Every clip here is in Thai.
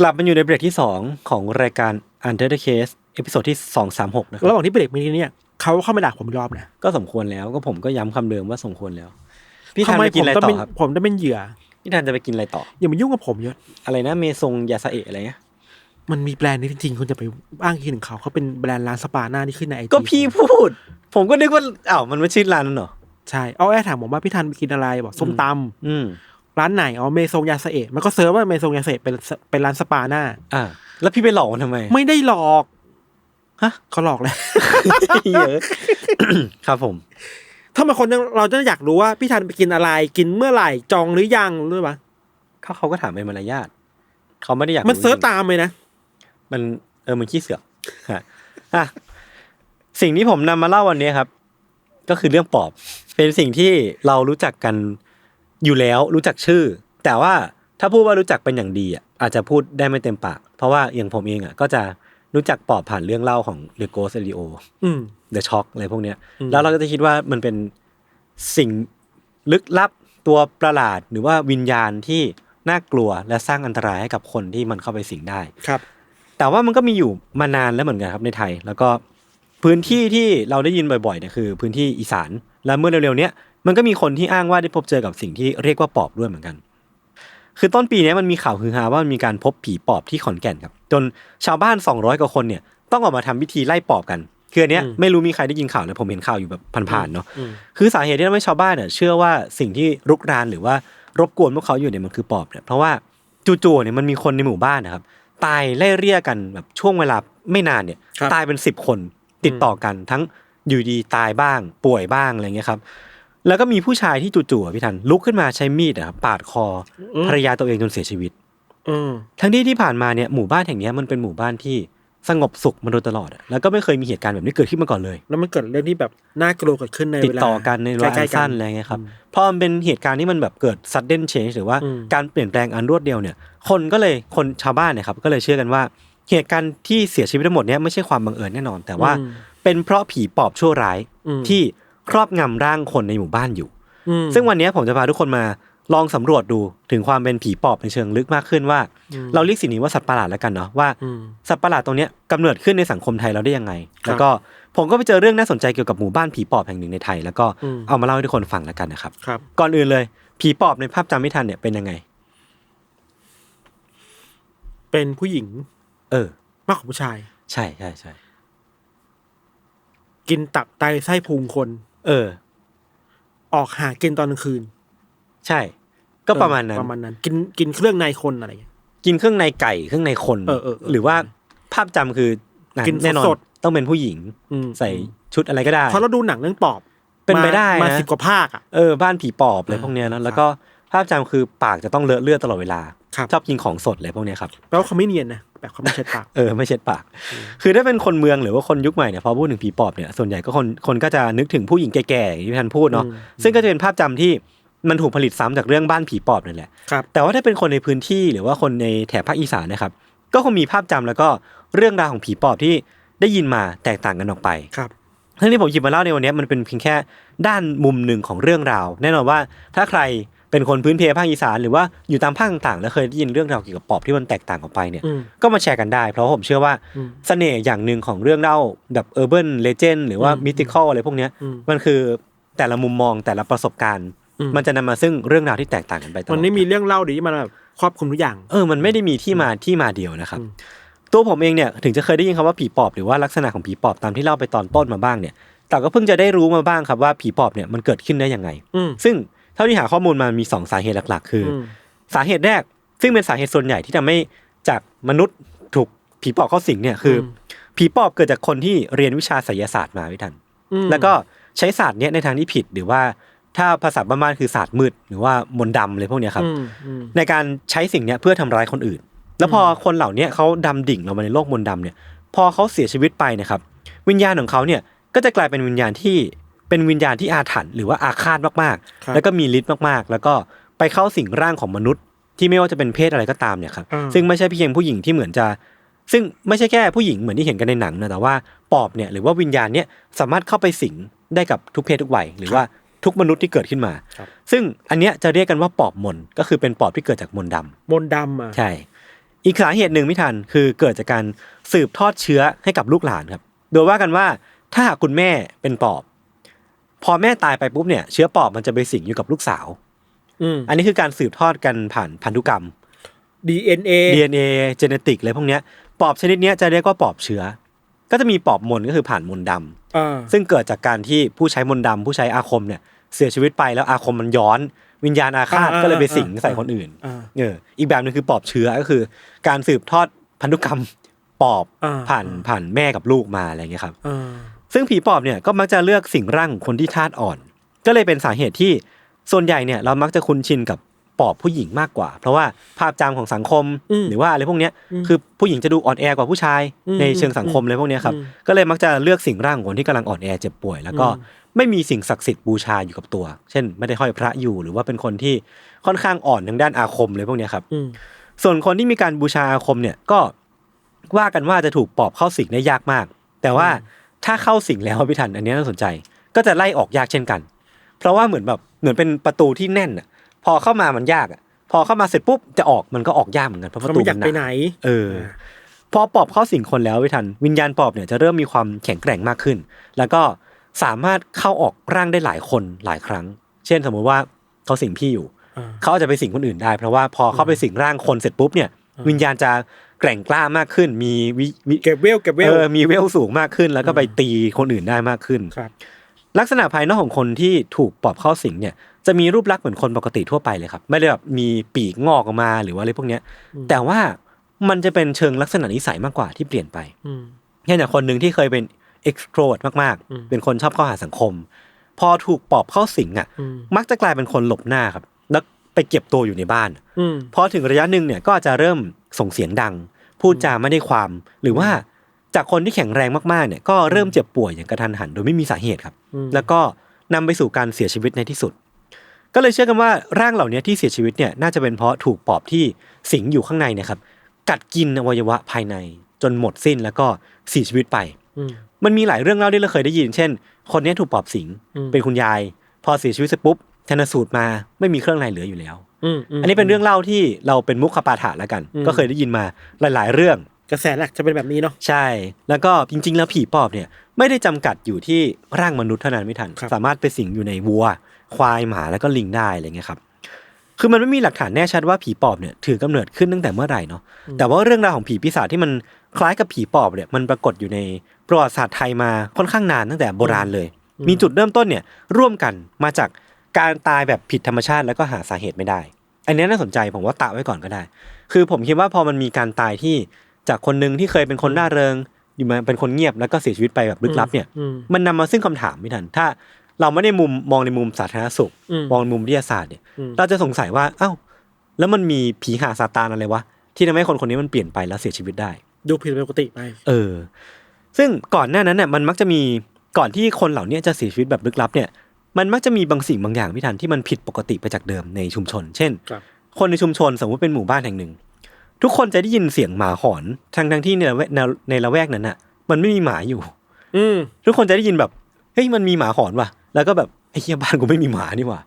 กลับมาอยู่ในเบรกที่ 2 ของรายการ Under the Case เอพิโซดที่ 236 นะครับระหว่างที่เบรกมีเนี่ยเขาเข้ามาด่าผมอีกรอบนะก็สมควรแล้วก็ผมก็ย้ำคำเดิมว่าสมควรแล้ว พี่ทัทำนไมไปผกินมอะไรต้องต่เป็นอครับผมต้องเป็นเหยื่อ พี่ทันจะไปกินอะไรต่อ อย่ามายุ่งกับผมเยอะอะไรนะเมซงยาซาเอะอะไรเงี้ยมันมีแบรนด์นี้จริงๆคุณจะไปอ้างอิงถึงเขาเขาเป็นแบรนด์ร้านสปาหน้าที่ขึ้นในไอจีก็พี่พูด ผมก็นึกว่าอ้าวมันไม่ชื่อร้านนั่นเหรอใช่เอาแอร์ถามผมว่าพี่ทันไปกินอะไรบอกส้มตอืมำ ร้านไหนอ๋อเมซงยาสเอะมันก็เซิร์ชว่าเมซงยาสเอะเป็นเป็นร้านสปาหน้า อ่า แล้วพี่ไปหลอกมันทำไม ไม่ได้หลอกฮะเขาหลอกเลยเยอะครับผม ถ้ามาคนยังเราจะอยากรู้ว่าพี่ทันไปกินอะไร กินเมื่อไหร่จองหรือยังรู้ปะเขาเขาก็ถามเป็นมารยาทเขาไม่ได้อยากมันเซิร์ชจงๆตามเลยนะมันเออมันขี้เสือกฮะอะสิ่งที่ผมนำมาเล่าวันนี้ครับ ก็คือเรื่องปอบ เป็นสิ่งที่เรารู้จักกัน อยู่แล้วรู้จักชื่อ แต่ว่าถ้าพูดว่ารู้จักเป็นอย่างดีอะอาจจะพูดได้ไม่เต็มปาก เพราะว่าอย่างผมเองอะก็จะรู้จักปอบผ่านเรื่องเล่าของ The Ghost Radio อืม The Shock อะไรพวกเนี้ยอืมแล้วเราก็จะคิดว่ามันเป็นสิ่งลึกลับตัวประหลาดหรือว่าวิญญาณที่น่ากลัวและสร้างอันตรายให้กับคนที่มันเข้าไปสิงได้ครับ แต่ว่ามันก็มีอยู่มานานแล้วเหมือนกันครับในไทย แล้วก็พื้นที่ที่เราได้ยินบ่อยๆเนี่ยคือ พื้นที่อีสานและเมื่อเร็วๆเนี้ย มันก็มีคนที่อ้างว่าได้พบเจอกับสิ่งที่เรียกว่าปอบด้วยเหมือนกัน คือต้นปีเนี้ยมันมีข่าวฮือฮาว่ามันมีการพบผีปอบที่ขอนแก่นครับ จนชาวบ้าน 200กว่าคนเนี่ยต้องออกมาทำพิธีไล่ปอบกันคืออันเนี้ยอืมไม่รู้มีใครได้ยินข่าวเลยผมเห็นข่าวอยู่แบบผ่านๆเนาะอืมคือสาเหตุที่ทำให้ชาวบ้านเนี่ยเชื่อว่าสิ่งที่รุกรานหรือว่ารบกวนพวกเขาอยู่เนี่ยมันคือปอบเนี่ยเพราะว่าจู่ๆเนี่ยมันมีคนในหมู่บ้านนะครับ ตายไล่เรียกันแบบช่วงเวลาไม่นานเนี่ยครับตายเป็นสิบคนติดต่อกันทั้งอยู่ดีตายบ้าง ป่วยบ้างอะไรเงี้ยครับ แล้วก็มีผู้ชายที่จู่ๆอะพี่ทันลุกขึ้นมาใช้มีดอะครับปาดคออภรรยาตัวเองจนเสียชีวิตอืมทั้งที่ที่ผ่านมาเนี่ยหมู่บ้านแห่งเนี้ยมันเป็นหมู่บ้านที่สงบสุขมาโดยตลอดอะแล้วก็ไม่เคยมีเหตุการณ์แบบนี้เกิดขึ้นมาก่อนเลย แล้วมันเกิดเรื่องที่แบบน่ากลัวเกิดขึ้นในติดเวลาต่อกันในเวลาใกอัล้นๆกัสั้นอะไรเงี้ยครับพอมันเป็นเหตุการณ์ที่มันแบบเกิด sudden change หรือว่าอืมการเปลี่ยนแปลงอันรวดเดียวเนี่ย คนก็เลยคนชาวบ้านเนี่ยครับก็เลยเชื่อกันว่า เหตุการณ์ที่เสียชีวิตทั้งหมดเนี่ยไม่ใช่ความบังเอิญแน่นอน แต่ว่าอืมเป็นเพราะผีปอบชั่วร้ายอืมที่ ครอบงำร่างคนในหมู่บ้านอยู่อืมซึ่งวันนี้ผมจะพาทุกคนมาลองสำรวจดูถึงความเป็นผีปอบในเชิงลึกมากขึ้นว่าอืมเราเรียกสิ่งนี้ว่าสัตว์ประหลาดแล้วกันเนาะว่าอืมสัตว์ประหลาดตรงเนี้ยกำเนิดขึ้นในสังคมไทยเราได้ยังไงครับแล้วก็ผมก็ไปเจอเรื่องน่าสนใจเกี่ยวกับหมู่บ้านผีปอบแห่งหนึ่งในไทย แล้วก็อืมเอามาเล่าให้ทุกคนฟังแล้วกันนะครับครับ ก่อนอื่นเลย ผีปอบในภาพจำไม่ทันเนี่ยเป็นยังไง เป็นผู้หญิง เออ มากกว่าผู้ชาย ใช่ใช่ใช่กินตับไตไส้พุงคน เออ ออกหากินตอนกลางคืน ใช่ ก็ประมาณนั้น ประมาณนั้น กินกินเครื่องในคนอะไรอย่างเงี้ย กินเครื่องในไก่เครื่องในคนเออเออเออหรือว่าภาพจำคืออะกินแน่นอนสดต้องเป็นผู้หญิงอืมใส่ชุดอะไรก็ได้เพราะเราดูหนังเรื่องปอบเป็นไปได้มานะสิบกว่าภาคอะเออบ้านผีปอบอะไรพวกเนี้ยนะแล้วก็ภาพจำคือปากจะต้องเลอะเลือดตลอดเวลา ครับ ชอบกินของสดอะไรพวกเนี้ยครับแปลว่าเขาไม่เนียนนะแบบเขาไม่เช็ดปาก เออไม่เช็ดปาก คือถ้าเป็นคนเมืองหรือว่าคนยุคใหม่เนี่ยพอพูดถึงผีปอบเนี่ยส่วนใหญ่ก็คนคนก็จะนึกถึงผู้หญิงแก่ๆอย่างที่ท่านพูดเนาะอืมซึ่งก็จะเป็นภาพจำที่มันถูกผลิตซ้ำจากเรื่องบ้านผีปอบนั่นแหละ ครับ แต่ว่าถ้าเป็นคนในพื้นที่หรือว่าคนในแถบภาคอีสานนะครับ ก็คงมีภาพจำแล้วก็เรื่องราวของผีปอบที่ได้ยินมาแตกต่างกันออกไป ครับ ทั้งที่ผมหยิบมาเล่าในวันนี้มันเป็นเพียงแค่ด้านมุมหนึ่งของเรื่องราว แน่นอนว่าถ้าใคร เป็นคนพื้นเพภาคอีสานหรือว่าอยู่ตามภาคต่างๆ แล้วเคยได้ยินเรื่องราวเกี่ยวกับปอบที่มันแตกต่างออกไปเนี่ยอืมก็มาแชร์กันได้ เพราะว่าผมเชื่อว่าอืมเสน่ห์อย่างหนึ่งของเรื่องเล่าแบบเออร์เบิร์นเลเจนหรือว่าอืมมิติคอลอะไรพวกเนี้ยอืมมันคือแต่ละมุมมองแต่ละประสบการณ์อืมมันจะนำมาซึ่งเรื่องราวที่แตกต่างกันไปตลอดมันไม่มีเรื่องเล่าดีที่มันแบบครอบคลุมทุกอย่าง เออ มันไม่ได้มีที่มาที่มาเดียวนะครับอืมตัวผมเองเนี่ยถึงจะเคยได้ยินคำว่าผีปอบหรือว่าลักษณะของผีปอบตามที่เล่าไปตอนต้นมาบ้างเนี่ย แต่ก็เพิ่งจะได้รู้มาบ้างครับว่าผีปอบเนี่ยมันเกิดขึ้นได้ยังไงอืมซึ่ง เท่าที่หาข้อมูลมามีสองสาเหตุหลัก ๆ คืออมสาเหตุแรก ซึ่งเป็นสาเหตุส่วนใหญ่ที่ทำให้จากมนุษย์ถูกผีปอบเข้าสิงเนี่ยคืออมผีปอบเกิดจากคนที่เรียนวิชาไสยศาสตร์มาวิทันอืมแล้วก็ใช้ศาสตร์เนี้ยในทางที่ผิดหรือว่าถ้าภาษาบ้านๆคือศาสตร์มืดหรือว่ามนต์ดำอะไรพวกเนี้ยครับอืมอืมในการใช้สิ่งเนี้ยเพื่อทำร้ายคนอื่น แล้วพอคนเหล่าเนี้ยเขาดำดิ่งลงมาในโลกมนต์ดำเนี่ย พอเขาเสียชีวิตไปเนะครับ วิญญาณของเขาเนี่ยก็จะกลายเป็นวิญญาณที่ เป็นวิญญาณที่อาถรรพ์หรือว่าอาฆาตมากครับๆแล้วก็มีฤทธิ์มากๆ แล้วก็ไปเข้าสิ่งร่างของมนุษย์ ที่ไม่ว่าจะเป็นเพศอะไรก็ตามเนี่ยครับอ่าซึ่งไม่ใช่เพียงผู้หญิงที่เหมือนจะ ซึ่งไม่ใช่แค่ผู้หญิงเหมือนที่เห็นกันในหนังนะแต่ว่าปอบเนี่ยหรือว่าวิญญาณเนี่ยสามารถเข้าไปสิงได้กับทุกเพศทุกวัยหรือว่าทุกมนุษย์ที่เกิดขึ้นมาครับซึ่งอันเนี้ยจะเรียกกันว่าปอบมนต์ก็คือเป็นปอบที่เกิดจากมนต์ดำมนต์ดำอะใช่ อีกสาเหตุหนึ่งไม่ทันคือเกิดจากการสืบทอดเชื้อให้กับลูกหลานครับ โดยว่ากันว่าถ้าหากคุณแม่เป็นปอบ พอแม่ตายไปปุ๊บเนี่ยเชื้อปอบมันจะไปสิงอยู่กับลูกสาว อืมอันนี้คือการสืบทอดกันผ่านพันธุกรรม DNA DNA เจเนติกอะไรพวกเนี้ยปอบชนิดเนี้ยจะเรียกว่าปอบเชื้อ ก็จะมีปอบมนต์ก็คือผ่านมนต์ดำอ่าซึ่งเกิดจากการที่ผู้ใช้มนต์ดำผู้ใช้อาคมเนี่ย เสียชีวิตไปแล้วอาคมมันย้อน วิญญาณอาฆาตอ่าก็เลยไปสิงอ่าใส่คนอื่นอ่า เอออีกแบบหนึงคือปอบเชื้อก็คือ การสืบทอดพันธุกรรมปอบอ่า ผ่านผ่านแม่กับลูกมาอะไรอย่างเงี้ยครับ อ่า ซึ่งผีปอบเนี่ยก็มักจะเลือกสิ่งร่างของคนที่ธาตุอ่อน ก็เลยเป็นสาเหตุที่ส่วนใหญ่เนี่ยเรามักจะคุ้นชินกับปอบผู้หญิงมากกว่า เพราะว่าภาพจำของสังคมอืมหรือว่าอะไรพวกเนี้ยอืมคือผู้หญิงจะดูอ่อนแอกว่าผู้ชายอืมในเชิงสังคมอืมอะไรพวกเนี้ยครับอืมก็เลยมักจะเลือกสิ่งร่างของคนที่กำลังอ่อนแอเจ็บป่วย แล้วก็อืมไม่มีสิ่งศักดิ์สิทธิ์บูชาอยู่กับตัว เช่น ไม่ได้ห้อยพระอยู่หรือว่าเป็นคนที่ค่อนข้างอ่อนทางด้านอาคมเลยพวกเนี้ยครับอืมส่วนคนที่มีการบูชาอาคมเนี่ยก็ว่ากันว่าจะถูกปอบเข้าสิงได้ยากมาก แต่ว่า ถ้าเข้าสิงแล้วพี่ทันอันนี้น่าสนใจ ก็จะไล่ออกยากเช่นกัน เพราะว่าเหมือนแบบเหมือนเป็นประตูที่แน่นอะ พอเข้ามามันยากอะ พอเข้ามาเสร็จปุ๊บจะออกมันก็ออกยากเหมือนกันเพราะปเขาระตูไม่อยากมันหไปนาไหน เออ พอปอบเข้าสิงคนแล้วพี่ทัน วิญญาณปอบเนี่ยจะเริ่มมีความแข็งแกร่งมากขึ้น แล้วก็สามารถเข้าออกร่างได้หลายคนหลายครั้ง เช่นสมมุติว่าเขาสิงพี่อยู่อ่าเขาอาจจะไปสิงคนอื่นได้ เพราะว่าพอเข้าไปสิงร่างคนเสร็จปุ๊บเนี่ย วิญญาณจะ แกร่งกล้ามากขึ้น มีวิวิเก็บเวลเก็บเวลเออมีเวลสูงมากขึ้น แล้วก็ไปตีคนอื่นได้มากขึ้นครับ ลักษณะภายนอกของคนที่ถูกปอบเข้าสิงเนี่ย จะมีรูปลักษณ์เหมือนคนปกติทั่วไปเลยครับ ไม่ได้แบบมีปีกงอกออกมาหรือว่าอะไรพวกเนี้ย แต่ว่ามันจะเป็นเชิงลักษณะนิสัยมากกว่าที่เปลี่ยนไปอืมเช่นอย่างคนหนึ่งที่เคยเป็น extrovert มากอืมๆเป็นคนชอบเข้าหาสังคม พอถูกปอบเข้าสิงอะอืมมักจะกลายเป็นคนหลบหน้าครับ แล้วไปเก็บตัวอยู่ในบ้านอืมพอถึงระยะหนึ่งเนี่ยก็จะเริ่ม ส่งเสียงดัง พูดจาไม่ได้ความ หรือว่าจากคนที่แข็งแรงมากๆเนี่ยก็เริ่มเจ็บป่วยอย่างกระทันหันโดยไม่มีสาเหตุครับอืมแล้วก็นำไปสู่การเสียชีวิตในที่สุด ก็เลยเชื่อกันว่าร่างเหล่านี้ที่เสียชีวิตเนี่ยน่าจะเป็นเพราะถูกปอบที่สิงอยู่ข้างในเนะครับ กัดกินอวัยวะภายใน จนหมดสิ้นแล้วก็เสียชีวิตไปอืมมันมีหลายเรื่องเล่าที่เราเคยได้ยิน เช่น คนนี้ถูกปอบสิงอืมเป็นคุณยาย พอเสียชีวิตเสร็จปุ๊บชนสูตรมาไม่มีเครื่องในเหลืออยู่แล้ว อืมมอันนี้เป็นเรื่องเล่าที่เราเป็นมุขปาฐะแล้วกันอืมก็เคยได้ยินมาหลาย ๆ เรื่อง กระแสหลักจะเป็นแบบนี้เนาะใช่ แล้วก็จริง ๆ แล้วผีปอบเนี่ยไม่ได้จำกัดอยู่ที่ร่างมนุษย์เท่านั้นไม่ทันครับสามารถไปสิงอยู่ในวัว ควายหมาแล้วก็ลิงได้อะไรเงี้ยครับคือมันไม่มีหลักฐานแน่ชัดว่าผีปอบเนี่ยถือกำเนิดขึ้นตั้งแต่เมื่อไหร่เนาะแต่ว่าเรื่องราวของผีปีศาจที่มันคล้ายกับผีปอบเนี่ยมันปรากฏอยู่ในประวัติศาสตร์ไทยมาค่อนข้างนานตั้งแต่โบราณเลย มีจุดเริ่มต้นเนี่ยร่วมกันมาจาก การตายแบบผิดธรรมชาติแล้วก็หาสาเหตุไม่ได้ อันนี้น่าสนใจผมว่าตะไว้ก่อนก็ได้ คือผมคิดว่าพอมันมีการตายที่จากคนหนึ่งที่เคยเป็นคนร่าเริง อยู่มาเป็นคนเงียบแล้วก็เสียชีวิตไปแบบลึกลับเนี่ยอืมมันนำมาซึ่งคำถามไม่ทัน ถ้าเราไม่ได้มุมมองในมุมสาธารณสุขอืมมองในมุมวิทยาศาสตร์เนี่ยอืมเราจะสงสัยว่าเอ้าแล้วมันมีผีหาซาตานอะไรวะที่ทำให้คนคนนี้มันเปลี่ยนไปแล้วเสียชีวิตได้ ดูผิดปกติไป เออ ซึ่งก่อนหน้านั้นเนี่ยมันมักจะมีก่อนที่คนเหล่านี้จะเสียชีวิตแบบลึกลับเนี่ย มันมักจะมีบางสิ่งบางอย่างพี่ทันที่มันผิดปกติไปจากเดิมในชุมชน เช่นครับคนในชุมชนสมมติเป็นหมู่บ้านแห่งหนึ่ง ทุกคนจะได้ยินเสียงหมาหอนทั้งทั้งๆที่ในละแวกในในละแวกนั้นน่ะ มันไม่มีหมาอยู่ อืมทุกคนจะได้ยินแบบเฮ้ยมันมีหมาหอนว่ะ แล้วก็แบบไอ้เหี้ยบ้านกูไม่มีหมานี่หว่า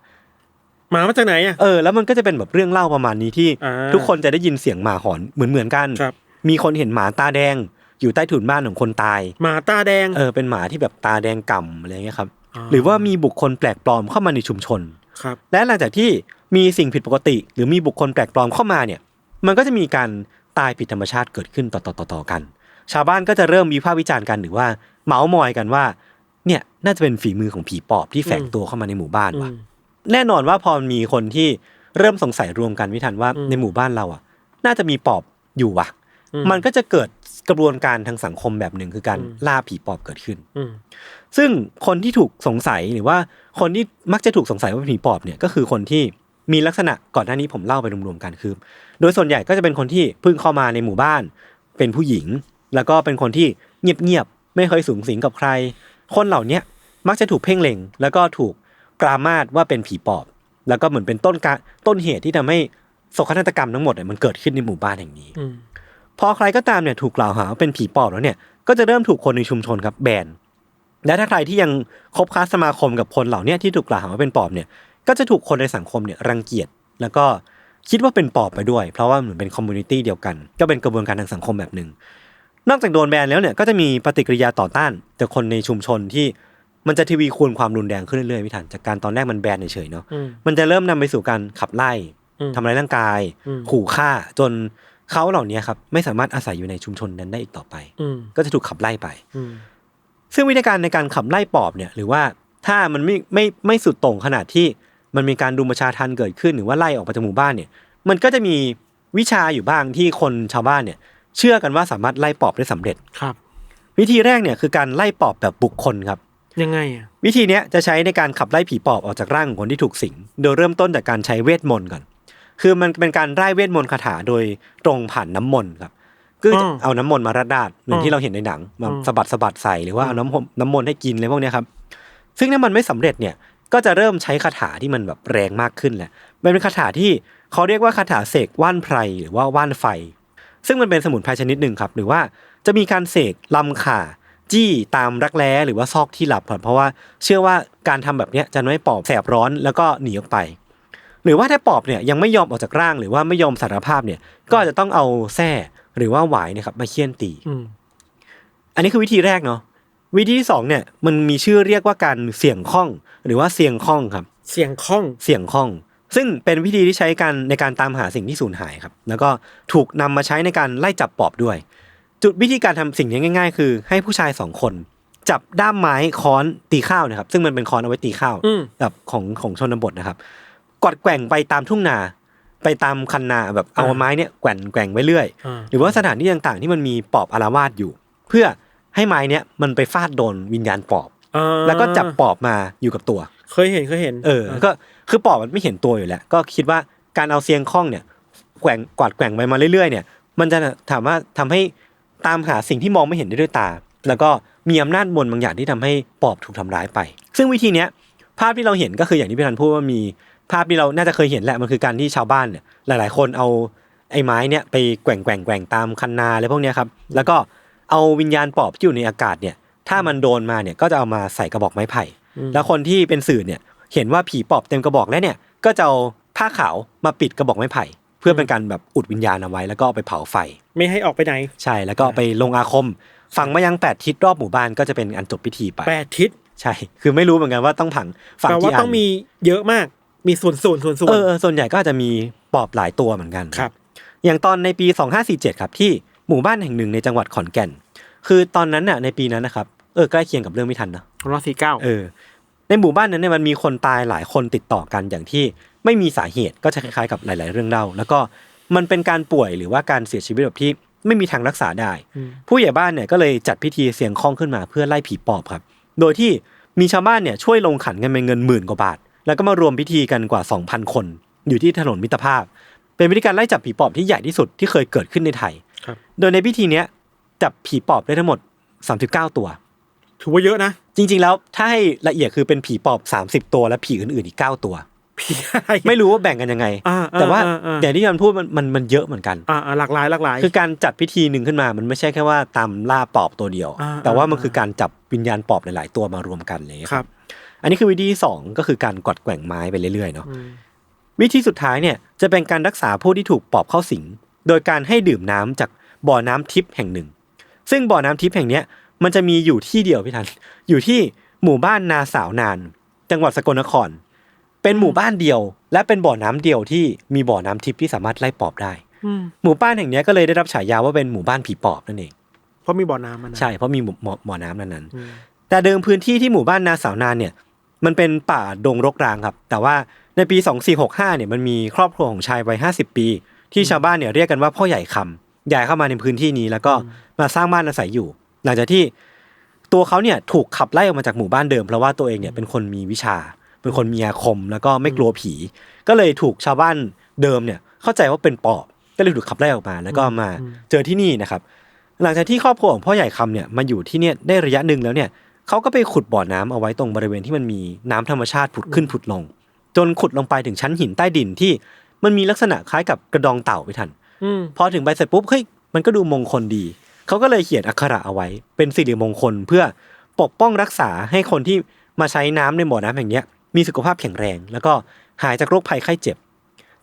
หมามาจากไหนอะเออแล้วมันก็จะเป็นแบบเรื่องเล่าประมาณนี้ที่อ่าทุกคนจะได้ยินเสียงหมาหอนเหมือนเหมือนๆกันครับมีคนเห็นหมาตาแดง อยู่ใต้ถุนบ้านของคนตาย หมาตาแดง เออเป็นหมาที่แบบตาแดงก่ำอะไรเงี้ยครับอ๋อหรือว่ามีบุคคลแปลกปลอมเข้ามาในชุมชนครับและหลังจากที่มีสิ่งผิดปกติ หรือมีบุคคลแปลกปลอมเข้ามาเนี่ย มันก็จะมีการตายผิดธรรมชาติเกิดขึ้นต่อต่อต่อต่อกัน ชาวบ้านก็จะเริ่มวิพากษ์วิจารณ์กันหรือว่าเมาส์มอยกันว่า เนี่ยน่าจะเป็นฝีมือของผีปอบที่แฝงตัวเข้ามาในหมู่บ้านอืว่ะมแน่นอนว่าพอมีคนที่เริ่มสงสัยรวมกันวิทันว่าอืมในหมู่บ้านเราอะ น่าจะมีปอบอยู่ว่ะอืมมันก็จะเกิด กระบวนการทางสังคมแบบหนึ่งคือการอืมล่าผีปอบเกิดขึ้นอืมซึ่งคนที่ถูกสงสัยหรือว่าคนที่มักจะถูกสงสัยว่าเป็นผีปอบเนี่ยก็คือคนที่มีลักษณะก่อนหน้านี้ผมเล่าไปรวมๆกันคือ โดยส่วนใหญ่ก็จะเป็นคนที่เพิ่งเข้ามาในหมู่บ้าน เป็นผู้หญิง แล้วก็เป็นคนที่เงียบๆไม่เคยสูงสิงกับใคร คนเหล่าเนี้ยมักจะถูกเพ่งเล็ง แล้วก็ถูกปรามาสว่าเป็นผีปอบ แล้วก็เหมือนเป็นต้นกะต้นเหตุที่ทำให้โศกนาฏกรรมทั้งหมดเนี่ยมันเกิดขึ้นในหมู่บ้านแห่งนี้อืม พอใครก็ตามเนี่ยถูกกล่าวหาว่าเป็นผีปอบแล้วเนี่ยก็จะเริ่มถูกคนในชุมชนครับแบนและถ้าใครที่ยังคบค้าสมาคมกับคนเหล่าเนี้ที่ถูกกล่าวหาว่าเป็นปอบเนี่ยก็จะถูกคนในสังคมเนี่ยรังเกียจแล้วก็คิดว่าเป็นปอบไปด้วย เพราะว่าเหมือนเป็นคอมมูนิตี้เดียวกัน ก็เป็นกระบวนการทางสังคมแบบหนึ่งนอกจากโดนแบนแล้วเนี่ยก็จะมีปฏิกิริยาต่อต้านจากคนในชุมชนที่มันจะทวีคูณความรุนแรงขึ้นเรื่อยๆพี่ทันจากการตอนแรกมันแบนเฉยๆเนาะอืมมันจะเริ่มนำไปสู่การขับไล่อืมทำร้ายร่างกายอืมขู่ฆ่าจน เขาเหล่านี้ครับไม่สามารถอาศัยอยู่ในชุมชนนั้นได้อีกต่อไปอืมก็จะถูกขับไล่ไปอืมซึ่งวิธีการในการขับไล่ปอบเนี่ย หรือว่าถ้ามันไม่ไม่ไม่สุดโต่งขนาดที่มันมีการรุมประชาทันเกิดขึ้นหรือว่าไล่ออกไปจากหมู่บ้านเนี่ย มันก็จะมีวิชาอยู่บ้างที่คนชาวบ้านเนี่ย เชื่อกันว่าสามารถไล่ปอบได้สำเร็จครับ วิธีแรกเนี่ยคือการไล่ปอบแบบบุคคลครับ ยังไงอะวิธีเนี้ยจะใช้ในการขับไล่ผีปอบออกจากร่างของคนที่ถูกสิง โดยเริ่มต้นจากการใช้เวทมนต์ก่อน คือมันเป็นการไล่เวทมนต์คาถาโดยตรงผ่านน้ำมนต์ครับคือออเอาน้ำมนต์มาราดราดๆเหมือนอืมที่เราเห็นในหนังมาอืมสะบัดสะบัดใส่หรือว่าเอาน้ำมนต์น้ำมนต์ให้กินอะไรพวกเนี้ยครับ ซึ่งถ้ามันไม่สำเร็จเนี่ยก็จะเริ่มใช้คาถาที่มันแบบแรงมากขึ้นแหละมันเป็นคาถาที่เขาเรียกว่าคาถาเสกว่านไพรหรือว่าว่านไฟ ซึ่งมันเป็นสมุนไพรชนิดหนึ่งครับ หรือว่าจะมีการเสกลำข่าจี้ตามรักแร้หรือว่าซอกที่หลับครับเพราะว่าเชื่อว่าการทำแบบเนี้ยจะทำให้ปอบแสบร้อนแล้วก็หนีออกไป หรือว่าถ้าปอบเนี่ยยังไม่ยอมออกจากร่างหรือว่าไม่ยอมสารภาพเนี่ย ก็อาจจะต้องเอาแส้หรือว่าหวายเนะครับมาเคี่ยนตีอืมอันนี้คือวิธีแรกเนาะวิธีที่สองเนี่ยมันมีชื่อเรียกว่าการเสี่ยงข้อง หรือว่าเสี่ยงข้องครับ เสียงคล่องเสี่ยงข้อง ซึ่งเป็นวิธีที่ใช้กันในการตามหาสิ่งที่สูญหายครับ แล้วก็ถูกนำมาใช้ในการไล่จับปอบด้วย จุดวิธีการทำสิ่งนี้ง่าย ๆ คือ ให้ผู้ชายสองคน จับด้ามไม้ค้อนตีข้าวนะครับ ซึ่งมันเป็นค้อนเอาไว้ตีข้าวอืมแบบของของชนบทนะครับ กดแกว่งไปตามทุ่งนาไปตามคันนาแบบเอาอ่าไม้เนี่ยแกว่งแกว่งไว้เรื่อยอ่าหรือว่าสถานที่ต่างๆ ที่มันมีปอบอารวาสอยู่ เพื่อให้ไม้เนี่ยมันไปฟาดโดนวิญญาณปอบอ่าแล้วก็จับปอบมาอยู่กับตัว เคยเห็นเคยเห็น เออ ก็คือปอบมันไม่เห็นตัวอยู่แล้ว ก็คิดว่าการเอาเสียงข้องเนี่ยแกว่งกวาดแกว่งไปมาเรื่อยๆเนี่ย มันจะถามว่าทำให้ตามหาสิ่งที่มองไม่เห็นได้ด้วยตา แล้วก็มีอำนาจมนต์บางอย่างที่ทำให้ปอบถูกทำร้ายไป ซึ่งวิธีเนี้ยภาพที่เราเห็นก็คืออย่างที่พี่ธันพูดว่ามี ภาพที่เราน่าจะเคยเห็นแหละมันคือการที่ชาวบ้านเนี่ยหลาย ๆ คนเอาไอ้ไม้เนี่ยไปแกว่งแกว่งแกว่งตามคันนาอะไรพวกเนี้ยครับแล้วก็เอาวิญญาณปอบที่อยู่ในอากาศเนี่ยถ้ามันโดนมาเนี่ยก็จะเอามาใส่กระบอกไม้ไผ่ แล้วคนที่เป็นสื่อเนี่ยเห็นว่าผีปอบเต็มกระบอกแล้วเนี่ยก็จะเอาผ้าขาวมาปิดกระบอกไม้ไผ่ เพื่อเป็นการแบบอุดวิญญาณเอาไว้แล้วก็เอาไปเผาไฟ ไม่ให้ออกไปไหน ใช่แล้วก็ไปลงอาคม ฝังมายังแปดทิศรอบหมู่บ้านก็จะเป็นอันจบพิธีไปแปดทิศใช่ คือไม่รู้เหมือนกันว่าต้องผังฝังแปลว่ากี่อันต้องมีเยอะมาก มีส่วนส่วนส่วนส่วนเออเออส่วนใหญ่ก็อาจจะมีปอบหลายตัวเหมือนกันครับ อย่างตอนในปี 2547 ครับ ที่หมู่บ้านแห่งหนึ่งในจังหวัดขอนแก่น คือตอนนั้นน่ะในปีนั้นนะครับเออใกล้เคียงกับเรื่องไม่ทันนะร้อยสี่เก้าเออในหมู่บ้านนั้นเนี่ยมันมีคนตายหลายคนติดต่อกันอย่างที่ไม่มีสาเหตุก็จะคล้ายๆกับหลาย ๆ เรื่องเล่า แล้วก็มันเป็นการป่วยหรือว่าการเสียชีวิตแบบที่ไม่มีทางรักษาได้ ผู้ใหญ่บ้านเนี่ยก็เลยจัดพิธีเสียงคล้องขึ้นมาเพื่อไล่ผีปอบครับ โดยที่มีชาวบ้านเนี่ยช่วยลงขันกันเป็นเงินหมื่นกว่าบาท แล้วก็มารวมพิธีกันกว่า 2,000 คน อยู่ที่ถนนมิตรภาพ เป็นวิธีการไล่จับผีปอบที่ใหญ่ที่สุดที่เคยเกิดขึ้นในไทยครับโดยในพิธีเนี้ยจับผีปอบได้ทั้งหมด 39 ตัว ถือว่าเยอะนะ จริง ๆ แล้วถ้าให้ละเอียดคือเป็นผีปอบ 30 ตัวและผีอื่นๆอีก 9 ตัวผีอะไรไม่รู้ว่าแบ่งกันยังไงอ่าอ่าแต่ว่าอ่าอ่าอย่างที่ยันพูดมันมันมันเยอะเหมือนกันอ่าอ่าหลากหลายหลากหลาย คือการจัดพิธีหนึ่งขึ้นมา มันไม่ใช่แค่ว่าตามล่าปอบตัวเดียวอ่าแต่ว่ามันอ่าคือการจับวิญญาณปอบหลาย ๆ ตัวมารวมกันเลยครับ อันนี้คือวิธีที่สองก็คือการกวัดแกว่งไม้ไปเรื่อยๆเนาะอืมวิธีสุดท้ายเนี่ยจะเป็นการรักษาผู้ที่ถูกปอบเข้าสิง โดยการให้ดื่มน้ำจากบ่อน้ำทิพย์แห่งหนึ่ง ซึ่งบ่อน้ำทิพย์แห่งเนี้ยมันจะมีอยู่ที่เดียวพี่ทัน อยู่ที่หมู่บ้านนาสาวนาน จังหวัดสกลนคร เป็นหมู่บ้านเดียว และเป็นบ่อน้ำเดียวที่มีบ่อน้ำทิพย์ที่สามารถไล่ปอบได้อืมหมู่บ้านแห่งเนี้ยก็เลยได้รับฉายาว่าเป็นหมู่บ้านผีปอบนั่นเองเพราะมีบ่อน้ำมันนะใช่เพราะมีหมู่หมอหมอน้ำนั้นๆอืมแต่เดิมพื้นที่ที่หมู่บ้านนาสาวนานเนี่ย มันเป็นป่าดงรกร้างครับ แต่ว่าในปี 2465เนี่ยมันมีครอบครัวของชายวัย50 ปี ที่ชาวบ้านเนี่ยเรียกกันว่าพ่อใหญ่คำย้ายเข้ามาในพื้นที่นี้แล้วก็มาสร้างบ้านอาศัยอยู่ หลังจากที่ตัวเขาเนี่ยถูกขับไล่ออกมาจากหมู่บ้านเดิมเพราะว่าตัวเองเนี่ยเป็นคนมีวิชา เป็นคนมีอาคมแล้วก็ไม่กลัวผี ก็เลยถูกชาวบ้านเดิมเนี่ยเข้าใจว่าเป็นปอบก็เลยถูกขับไล่ออกมาแล้วก็มาเจอที่นี่นะครับ หลังจากที่ครอบครัวของพ่อใหญ่คำเนี่ยมาอยู่ที่เนี่ยได้ระยะหนึ่งแล้วเนี่ย เขาก็ไปขุดบ่อน้ำเอาไว้ตรงบริเวณที่มันมีน้ำธรรมชาติผุดขึ้นผุดลง จนขุดลงไปถึงชั้นหินใต้ดินที่มันมีลักษณะคล้ายกับกระดองเต่าไปทันอืมพอถึงไปเสร็จปุ๊บเฮ้ยมันก็ดูมงคลดีเขาก็เลยเขียนอักขระเอาไว้ เป็นสิริมงคลเพื่อปกป้องรักษาให้คนที่มาใช้น้ำในบ่อน้ำแห่งเนี้ยมีสุขภาพแข็งแรง แล้วก็หายจากโรคภัยไข้เจ็บ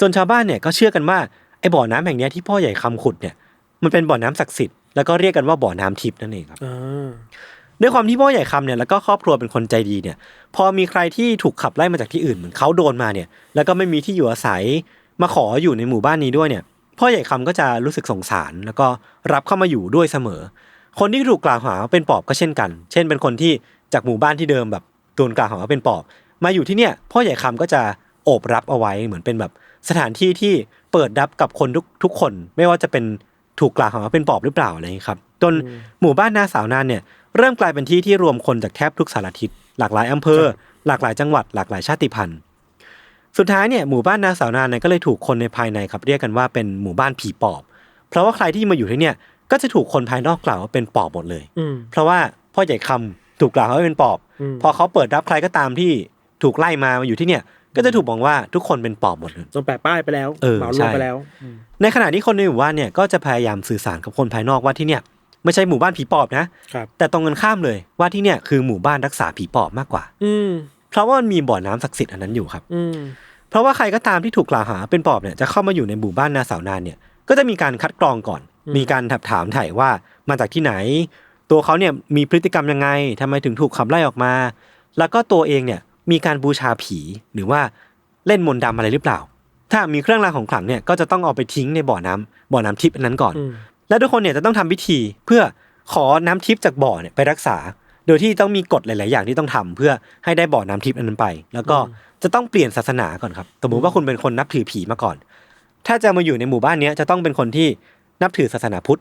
จนชาวบ้านเนี่ยก็เชื่อกันว่าไอ้บ่อน้ำแห่งเนี้ยที่พ่อใหญ่คำขุดเนี่ยมันเป็นบ่อน้ำศักดิ์สิทธิ์แล้วก็เรียกกันว่าบ่อน้ำทิพย์นั่นเองครับอ่า ด้วยความที่พ่อใหญ่คำเนี่ยแล้วก็ครอบครัวเป็นคนใจดีเนี่ย พอมีใครที่ถูกขับไล่มาจากที่อื่นเหมือนเขาโดนมาเนี่ย แล้วก็ไม่มีที่อยู่อาศัยมาขออยู่ในหมู่บ้านนี้ด้วยเนี่ย พ่อใหญ่คำก็จะรู้สึกสงสาร แล้วก็รับเข้ามาอยู่ด้วยเสมอ คนที่ถูกกล่าวหาว่าเป็นปอบก็เช่นกัน เช่น เป็นคนที่จากหมู่บ้านที่เดิมแบบโดนกล่าวหาว่าเป็นปอบมาอยู่ที่เนี่ย พ่อใหญ่คำก็จะโอบรับเอาไว้เหมือนเป็นแบบสถานที่ที่เปิดรับกับคนทุกทุกคน ไม่ว่าจะเป็นถูกกล่าวหาว่าเป็นปอบหรือเปล่าอะไรอย่างนี้ครับจนหมู่บ้านนาสาวนานเนี่ย เริ่มกลายเป็นที่ที่รวมคนจากแทบทุกสารทิศหลากหลายอำเภอ หลากหลายจังหวัดหลากหลายชาติพันธุ์ สุดท้ายเนี่ยหมู่บ้านนาสาวนานเนี่ยก็เลยถูกคนในภายในครับเรียกกันว่าเป็นหมู่บ้านผีปอบ เพราะว่าใครที่มาอยู่ที่เนี่ยก็จะถูกคนภายนอกกล่าวว่าเป็นปอบหมดเลยอืมเพราะว่าพ่อใหญ่คำถูกกล่าวว่าเป็นปอบอืมพอเขาเปิดรับใครก็ตามที่ถูกไล่มามาอยู่ที่เนี่ยก็จะถูกมองว่าทุกคนเป็นปอบหมดเลยจนแปะป้ายไปแล้วเออเหมารวมใช่ไปแล้วอืมในขณะที่คนในหมู่บ้านเนี่ยก็จะพยายามสื่อสารกับคนภายนอกว่าที่เนี่ย ไม่ใช่หมู่บ้านผีปอบนะครับแต่ตรงกันข้ามเลยว่าที่เนี่ยคือหมู่บ้านรักษาผีปอบมากกว่า อืมเพราะว่ามันมีบ่อน้ำศักดิ์สิทธิ์อันนั้นอยู่ครับ อืมเพราะว่าใครก็ตามที่ถูกกล่าวหาเป็นปอบเนี่ยจะเข้ามาอยู่ในหมู่บ้านนาสาวนานเนี่ย ก็จะมีการคัดกรองก่อน มีการถามถามถ่ายว่ามาจากที่ไหน ตัวเขาเนี่ยมีพฤติกรรมยังไงทำไมถึงถูกขับไล่ออกมา แล้วก็ตัวเองเนี่ยมีการบูชาผีหรือว่าเล่นมนต์ดำอะไรหรือเปล่า ถ้ามีเครื่องรางของขลังเนี่ยก็จะต้องเอาไปทิ้งในบ่อน้ำบ่อน้ำทิพย์อันนั้นก่อนอืม และทุกคนเนี่ยจะต้องทำพิธีเพื่อขอน้ำทิพย์จากบ่อเนี่ยไปรักษา โดยที่ต้องมีกฎหลาย ๆ อย่างที่ต้องทำเพื่อให้ได้บ่อน้ำทิพย์อันนั้นไป แล้วก็จะต้องเปลี่ยนศาสนาก่อนครับสมมติว่าคุณเป็นคนนับถือผีมาก่อน ถ้าจะมาอยู่ในหมู่บ้านเนี้ยจะต้องเป็นคนที่นับถือศาสนาพุทธ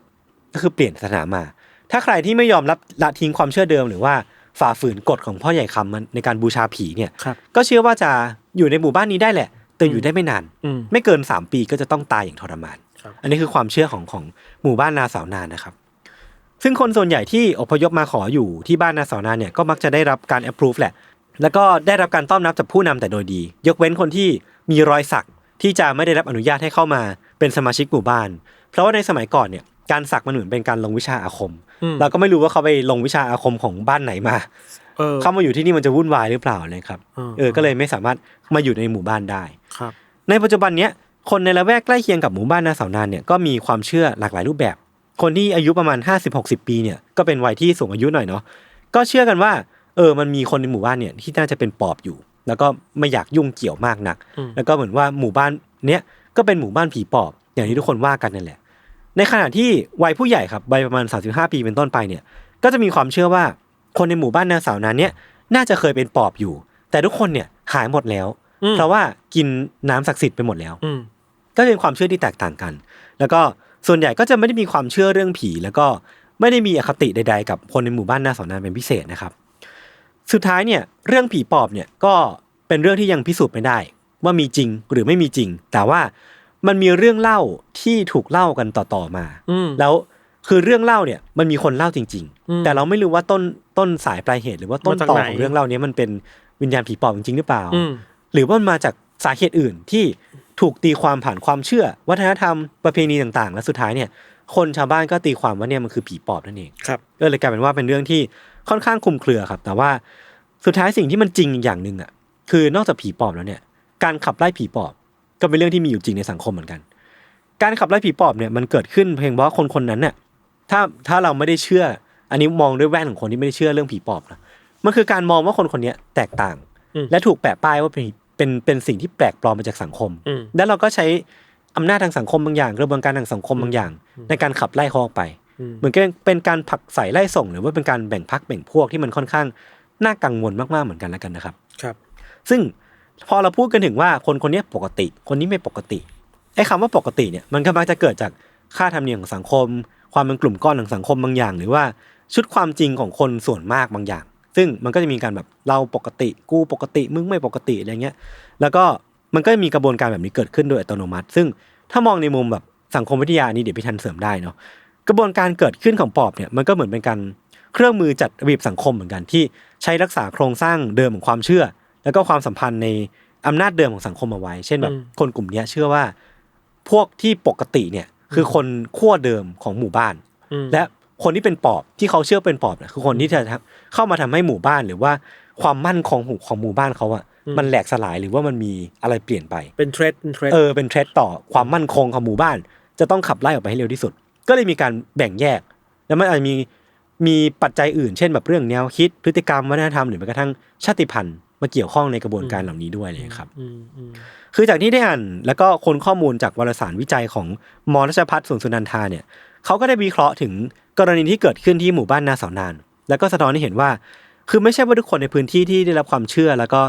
ก็คือเปลี่ยนศาสนามา ถ้าใครที่ไม่ยอมรับละทิ้งความเชื่อเดิมหรือว่าฝ่าฝืนกฎของพ่อใหญ่คำมันในการบูชาผีเนี่ยครับก็เชื่อว่าจะอยู่ในหมู่บ้านนี้ได้แหละ แต่อยู่ได้ไม่นานอืมไม่เกินสามปีก็จะต้องตายอย่างทรมานครับ อันนี้คือความเชื่อของของหมู่บ้านนาสาวนานนะครับ ซึ่งคนส่วนใหญ่ที่อพยพมาขออยู่ที่บ้านนาสาวนานเนี่ยก็มักจะได้รับการ approve แหละ แล้วก็ได้รับการต้อนรับจากผู้นำแต่โดยดี ยกเว้นคนที่มีรอยสักที่จะไม่ได้รับอนุญาตให้เข้ามาเป็นสมาชิกหมู่บ้าน เพราะว่าในสมัยก่อนเนี่ยการสักมันเหมือนเป็นการลงวิชาอาคมอืมเราก็ไม่รู้ว่าเขาไปลงวิชาอาคมของบ้านไหนมาเออเข้ามาอยู่ที่นี่มันจะวุ่นวายหรือเปล่าเลยครับอืมเออ ก็เลยไม่สามารถมาอยู่ในหมู่บ้านได้ ครับ ในปัจจุบันเนี้ย คนในละแวกใกล้เคียงกับหมู่บ้านนาสาวนานเนี่ยก็มีความเชื่อหลากหลายรูปแบบ คนที่อายุประมาณ 50-60 ปีเนี่ยก็เป็นวัยที่สูงอายุหน่อยเนาะก็เชื่อกันว่าเออมันมีคนในหมู่บ้านเนี่ยที่น่าจะเป็นปอบอยู่ แล้วก็ไม่อยากยุ่งเกี่ยวมากนักอืมแล้วก็เหมือนว่าหมู่บ้านเนี้ยก็เป็นหมู่บ้านผีปอบ อย่างที่ทุกคนว่ากันนั่นแหละ ในขณะที่วัยผู้ใหญ่ครับวัยประมาณ 35 ปีเป็นต้นไปเนี่ยก็จะมีความเชื่อว่าคนในหมู่บ้านนาสาวนั้นเนี่ยน่าจะเคยเป็นปอบอยู่ แต่ทุกคนเนี่ยหายหมดแล้วอืม เพราะว่ากินน้ำศักดิ์สิทธิ์ไปหมดแล้วอืมก็เป็นความเชื่อที่แตกต่างกัน แล้วก็ส่วนใหญ่ก็จะไม่ได้มีความเชื่อเรื่องผี แล้วก็ไม่ได้มีอคติใด ๆ กับคนในหมู่บ้านนาสาวนานเป็นพิเศษนะครับ สุดท้ายเนี่ยเรื่องผีปอบเนี่ยก็เป็นเรื่องที่ยังพิสูจน์ไม่ได้ ว่ามีจริงหรือไม่มีจริง แต่ว่ามันมีเรื่องเล่าที่ถูกเล่ากันต่อๆมาอืมแล้วคือเรื่องเล่าเนี่ยมันมีคนเล่าจริงอืมๆแต่เราไม่รู้ว่าต้นต้นสายปลายเหตุหรือว่าต้นมาจากต่อไหนของเรื่องเล่าเนี้ยมันเป็นวิญญาณผีปอบจริงๆหรือเปล่าอืม หรือว่ามันมาจากสาเหตุอื่นที่ถูกตีความผ่านความเชื่อ วัฒนธรรมประเพณีต่างๆ และสุดท้ายเนี่ยคนชาวบ้านก็ตีความว่าเนี่ยมันคือผีปอบนั่นเองครับก็เลยกลายเป็นว่าเป็นเรื่องที่ค่อนข้างคลุมเครือครับ แต่ว่าสุดท้ายสิ่งที่มันจริงอย่างหนึ่งอะคือนอกจากผีปอบแล้วเนี่ย การขับไล่ผีปอบ ก็เป็นเรื่องที่มีอยู่จริงในสังคมเหมือนกัน การขับไล่ผีปอบเนี่ยมันเกิดขึ้นเพียงเพราะคนคนนั้นเนี่ยถ้าถ้าเราไม่ได้เชื่อ อันนี้มองด้วยแว่นของคนที่ไม่ได้เชื่อเรื่องผีปอบนะมันคือการมองว่าคนคนเนี้ยแตกต่างอืม และถูกแปะป้ายว่าเป็นเป็นเป็นสิ่งที่แปลกปลอมมาจากสังคมอืมแล้วเราก็ใช้อำนาจทางสังคมบางอย่างกระบวนการทางสังคมบางอย่าง ในการขับไล่เขาออกไปอืมเหมือนกับเป็นการผลักใส่ไล่ส่ง หรือว่าเป็นการแบ่งพักแบ่งพวกที่มันค่อนข้างน่ากังวลมากๆเหมือนกันแล้วกันนะครับ ครับ ซึ่งพอเราพูดกันถึงว่าคนคนนี้ปกติ คนนี้ไม่ปกติไอ้คำว่าปกติเนี่ยมันก็มักจะเกิดจากค่าธรรมเนียมของสังคม ความเป็นกลุ่มก้อนของสังคมบางอย่าง หรือว่าชุดความจริงของคนส่วนมากบางอย่าง ซึ่งมันก็จะมีการแบบเราปกติกูปกติมึงไม่ปกติอะไรเงี้ย แล้วก็มันก็มีกระบวนการแบบนี้เกิดขึ้นโดยอัตโนมัติ ซึ่งถ้ามองในมุมแบบสังคมวิทยานี่เดี๋ยวพี่ทันเสริมได้เนาะกระบวนการเกิดขึ้นของปอบเนี่ยมันก็เหมือนเป็นการเครื่องมือจัดระเบียบสังคมเหมือนกันที่ใช้รักษาโครงสร้างเดิมของความเชื่อ แล้วก็ความสัมพันธ์ในอำนาจเดิมของสังคมเอาไว้ เช่นแบบอืมคนกลุ่มเนี้ยเชื่อว่า พวกที่ปกติเนี่ยคือคนขั้วเดิมของหมู่บ้านอืมและ คนที่เป็นปอบที่เขาเชื่อเป็นปอบเนี่ยคือคนที่จะทำเข้ามาทำให้หมู่บ้านหรือว่าความมั่นคงของหมู่บ้านเขาอะอืมมันแหลกสลายหรือว่ามันมีอะไรเปลี่ยนไปเป็นเทรดเป็นเทรดเออเป็นเทรดต่อความมั่นคงของหมู่บ้าน จะต้องขับไล่ออกไปให้เร็วที่สุด ก็เลยมีการแบ่งแยก แล้วมันอาจจะมีมีปัจจัยอื่น เช่นแบบเรื่องแนวคิดพฤติกรรมวัฒนธรรมหรือแม้กระทั่งชาติพันธุ์มาเกี่ยวข้องในกระบวนการเหล่านี้ด้วยเลยครับอืมอืมคือจากที่ได้อ่านแล้วก็ค้นข้อมูลจากวารสารวิจัยของมอรัชพัฒน์สวนสุนันทาเนี่ยเขาก็ได้วิเคราะห์ถึง กรณีที่เกิดขึ้นที่หมู่บ้านนาเสานาน แล้วก็สะท้อนให้เห็นว่า คือไม่ใช่ว่าทุกคนในพื้นที่ที่ได้รับความเชื่อ แล้วก็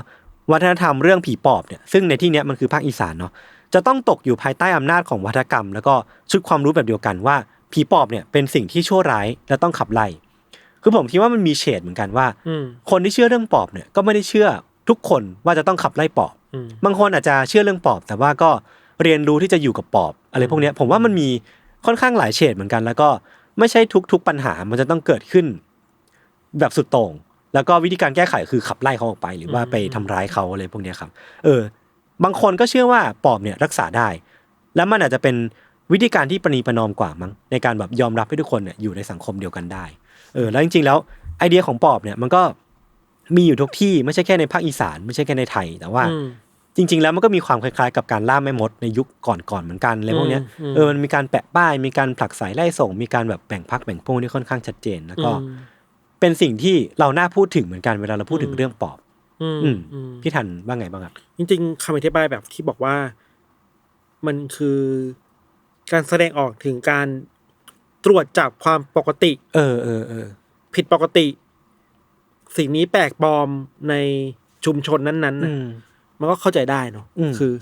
วัฒนธรรมเรื่องผีปอบเนี่ยซึ่งในที่เนี้ยมันคือภาคอีสานเนาะจะต้องตกอยู่ภายใต้อำนาจของวัฒกรรม แล้วก็ชุดความรู้แบบเดียวกันว่า ผีปอบเนี่ยเป็นสิ่งที่ชั่วร้ายและต้องขับไล่คือผมคิดว่ามันมีเฉดเหมือนกันว่าอืมคนที่เชื่อเรื่องปอบเนี่ยก็ไม่ได้เชื่อทุกคนว่าจะต้องขับไล่ปอบอืมบางคนอาจจะเชื่อเรื่องปอบ แต่ว่าก็เรียนรู้ที่จะอยู่กับปอบ อะไรพวกเนี้ยผมว่ามันมีค่อนข้างหลายเฉดเหมือนกัน แล้วก็ ไม่ใช่ทุก ๆปัญหามันจะต้องเกิดขึ้น แบบสุดโต่งแล้วก็วิธีการแก้ไขคือขับไล่เขาออกไป หรือว่าไปทำร้ายเขาอะไรพวกเนี้ยครับ เออ บางคนก็เชื่อว่าปอบเนี่ยรักษาได้ แล้วมันอาจจะเป็นวิธีการที่ประนีประนอมกว่ามั้งในการแบบยอมรับให้ทุกคนเนี่ยอยู่ในสังคมเดียวกันได้ เออ แล้วจริงๆแล้วไอเดียของปอบเนี่ยมันก็มีอยู่ทุกที่ไม่ใช่แค่ในภาคอีสาน ไม่ใช่แค่ในไทย แต่ว่าอืม จริง ๆ แล้วมันก็มีความคล้ายๆ กับการล่าแม่มดในยุคก่อนๆเหมือนกันอะไรพวกเนี้ยอืมเออมันมีการแปะป้าย มีการผลักสายไล่ส่ง มีการแบบแบ่งพักแบ่งพวกที่ค่อนข้างชัดเจนแล้วก็อืมเป็นสิ่งที่เราน่าพูดถึงเหมือนกันเวลาเราพูดถึงอืมเรื่องปอบอืมอืมอืมพี่ทันว่าไงบ้างครับจริง ๆคำอธิบายแบบที่บอกว่า มันคือการแสดงออกถึงการตรวจจับความปกติ เออเออเออผิดปกติ สิ่งนี้แปลกปลอมในชุมชนนั้นๆอืน่ะ มมันก็เข้าใจได้เนาะอืมคือ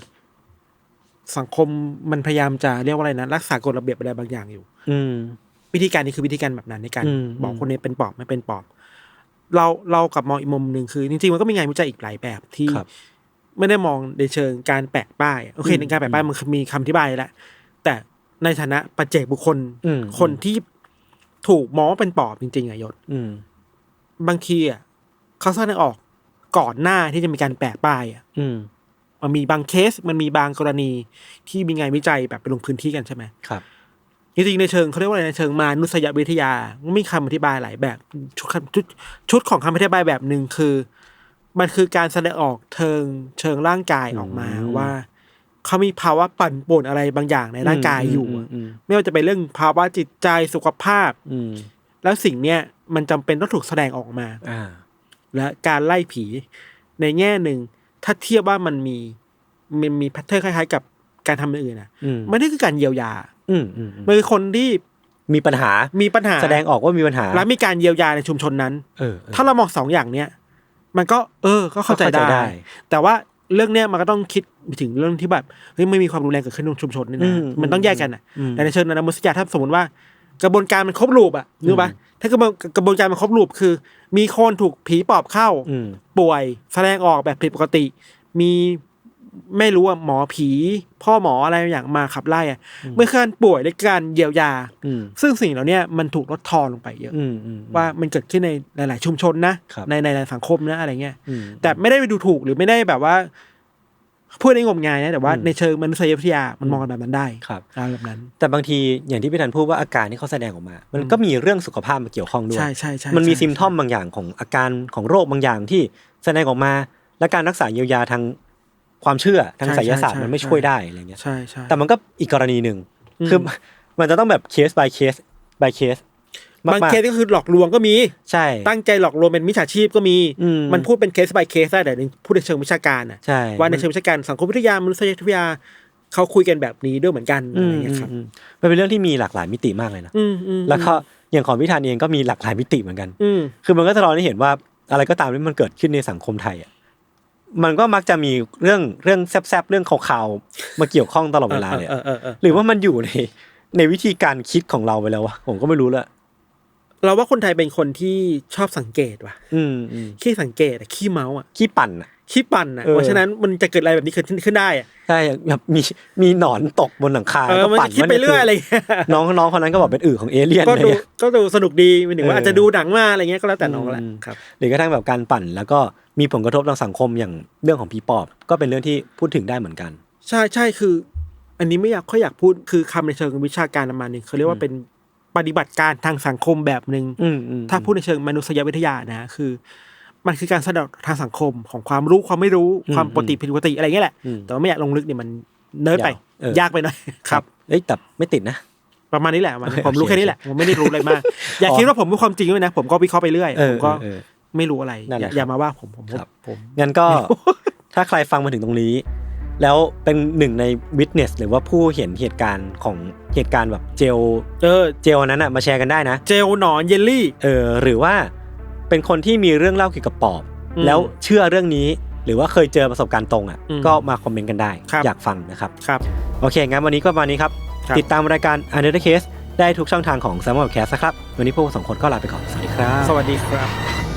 สังคมมันพยายามจะเรียกว่าอะไรนะรักษากฎระเบียบอะไรบางอย่างอยู่ อืม วิธีการนี้คือวิธีการแบบนั้นในการอืมบอกอืมคนนี้เป็นปอบไม่เป็นปอบ เราเรากลับมองอีกมุมหนึ่งคือ จริงๆมันก็มีงานวิจัยอีกหลายแบบที่ครับไม่ได้มองในเชิงการแปะป้ายโอเคอืมในการแปะป้ายมันมีคำอธิบายแล้วแต่ในฐานะปัจเจกบุคคลอืมคนที่ถูกมองว่าเป็นปอบจริงๆอะยศอืมบางทีอะเขาแสดงออก ก่อนหน้าที่จะมีการแปะป้ายอะอืม มันมีบางเคสมันมีบางกรณีที่มีงานวิจัยแบบไปลงพื้นที่กันใช่ไหมครับจริงๆในเชิงเขาเรียกว่าอะไรในเชิงมานุษยวิทยามันมีคำอธิบายหลายแบบชุดคำชุดชุดของคำอธิบายแบบหนึ่งคือ มันคือการแสดงออกเชิงเชิงร่างกายออกมาอืมว่าเขามีภาวะปั่นป่วนอะไรบางอย่างในร่างกายอยู่มอะอืมไม่ว่าจะเป็นเรื่องภาวะจิตใจสุขภาพ อืมแล้วสิ่งเนี้ยมันจำเป็นต้องถูกแสดงออกมา อ่า และการไล่ผีในแง่หนึ่ง ถ้าเทียบว่ามันมีมันมีแพทเทิร์นคล้ายๆ กับการทำอย่างอื่นนะอืมมันนี่คือการเยียวยา อืมอืมอืมมันคือคนที่มีปัญหา มีปัญหา แสดงออกว่ามีปัญหา และมีการเยียวยาในชุมชนนั้น เออเออถ้าเรามองสองอย่างเนี้ย มันก็ เออ ก็เข้าใจก็เข้าใจได้ได้ แต่ว่าเรื่องเนี้ยมันก็ต้องคิดไปถึงเรื่องที่แบบ เฮ้ย ไม่มีความรุนแรงเกิดขึ้นในชุมชนนี่อืนะมมันต้องแยกกันอะอืมแต่ในเชิงนามนุษยาถ้าสมมติว่า กระบวนการมันครบรูปอะนึกปะถ้ากระบวนกระบวนการมันครบรูปคือ มีคนถูกผีปอบเข้าอืมป่วยแสดงออกแบบผิดปกติ มีไม่รู้ว่าหมอผี พ่อหมออะไรอย่างมาขับไล่อะเมื่อการป่วยและการเยียวยาอืมซึ่งสิ่งเหล่าเนี้ยมันถูกลดทอนลงไปเยอะอืมอืมว่ามันเกิดขึ้นในหลาย ๆ ชุมชนนะครับในในหลายสังคมนะอะไรเงี้ยอืมแต่ไม่ได้ไปดูถูกหรือไม่ได้แบบว่า พูดในงมงายนะแต่ว่าอืมในเชิงมนุษยวิทยามันมองกันแบบนั้นได้ครับอะไรแบบนั้น แต่บางทีอย่างที่พี่ธันพูดว่าอาการที่เขาแสดงออกมา มันก็มีเรื่องสุขภาพมาเกี่ยวข้องด้วยใช่ใช่ใช่มันมีใช่ซิมทอมบางอย่างของอาการของโรคบางอย่างที่แสดงออกมา และการรักษาเยียวยาทางความเชื่อทางใช่ไสยศาสตร์ใช่มันไม่ใช่ช่วยได้อะไรเงี้ยใช่ใช่แต่มันก็อีกกรณีหนึ่งอืมคือมันจะต้องแบบเคส by เคส by เคส บางมากเคสก็คือหลอกลวงก็มีๆใช่ ตั้งใจหลอกลวงเป็นมิจฉาชีพก็มีอืมมันพูดเป็นเคส by เคสได้แต่ในพูดในเชิงวิชาการอะใช่ว่าในเชิงวิชาการสังคมวิทยามนุษยวิทยาเขาคุยกันแบบนี้ด้วยเหมือนกันอือะไรมเงี้ยครับอืมมันเป็นเรื่องที่มีหลากหลายมิติมากเลยนะอืมอืมแล้วก็อย่างของพิธานเองก็มีหลากหลายมิติเหมือนกันอืมคือมันก็จะรอให้เห็นว่าอะไรก็ตามที่มันเกิดขึ้นในสังคมไทยอะมันก็มักจะมีเรื่องเรื่องแซบๆเรื่องข่าวๆมาเกี่ยวข้องตลอดเวลาเลยเออะอเออเออหรือว่ามันอยู่ในในวิธีการคิดของเราไปแล้ววะผมก็ไม่รู้ละ เราว่าคนไทยเป็นคนที่ชอบสังเกตว่ะอืมอืมขี้สังเกตอะขี้เมาส์อะขี้ปั่นอะขี้ปั่นอะเออ เพราะฉะนั้นมันจะเกิดอะไรแบบนี้เกิดขึ้นขึ้นได้อะใช่แบบมีมีหนอนตกบนหลังคาเออก็มันปั่นจะคิดไปเรื่อยอะไรเงี้ยน้องน้องคนนั้นก็บอกเป็นอื่นของเอเลี่ยนก็อะไรดูเงี้ย ก็ดูสนุกดีหมายถึงว่าเออออาจจะดูหนังมาอะไรเงี้ยก็แล้วแต่น้องแหละอืม ครับ หรือกระทั่งแบบการปั่น แล้วก็มีผลกระทบทางสังคมอย่างเรื่องของผีปอบ ก็เป็นเรื่องที่พูดถึงได้เหมือนกัน ใช่ใช่คือ อันนี้ไม่อยากค่อยอยากพูดคือคำในเชิงวิชาการประมาณหนึ่งเขาเรียกว่าเป็น ปฏิบัติการทางสังคมแบบหนึ่งอืมอืมถ้าพูดในเชิงมนุษยวิทยานะ คือ มันคือการแสดงออกทางสังคมของความรู้ความไม่รู้อืมความปกติผิดปกติอะไรเงี้ยแหละอืมแต่ว่าไม่อยากลงลึกเนี่ยมันเนิร์ดไปยาวเออยากไปหน่อยครับเอ้ยแต่ไม่ติดนะประมาณนี้แหละมันโอเคผมรู้แค่นี้แหละผมไม่ได้รู้อะไรมาก อย่าอ๋อคิดว่าผมรู้ความจริงด้วยนะ ผมก็วิเคราะห์ไปเรื่อยเอผอมก็เออไม่รู้อะไรนั่นอแหย่าละอย่ามาว่าผมผมผมครับผมงั้นก็ถ้าใครฟังมาถึงตรงนี้ แล้วเป็นหนึ่งในวิทเนสหรือว่าผู้เห็นเหตุการณ์ของเหตุการณ์แบบเจลเออเจลอันนั้นอะมาแชร์กันได้นะ เจลหนอนเยลลี่เออหรือว่าเป็นคนที่มีเรื่องเล่าเกี่ยวกับปอบอืมแล้วเชื่อเรื่องนี้หรือว่าเคยเจอประสบการณ์ตรงอะอืมก็มาคอมเมนต์กันได้ครับอยากฟังนะครับครับโอเคงั้นวันนี้ก็ประมาณนี้ครับครับติดตามรายการ u n d e r the Case ได้ทุกช่องทางของ s ซ m m o n Cast นะครับ วันนี้พวกเราสองคนก็ลาไปก่อน สวัสดีครับ สวัสดีครับ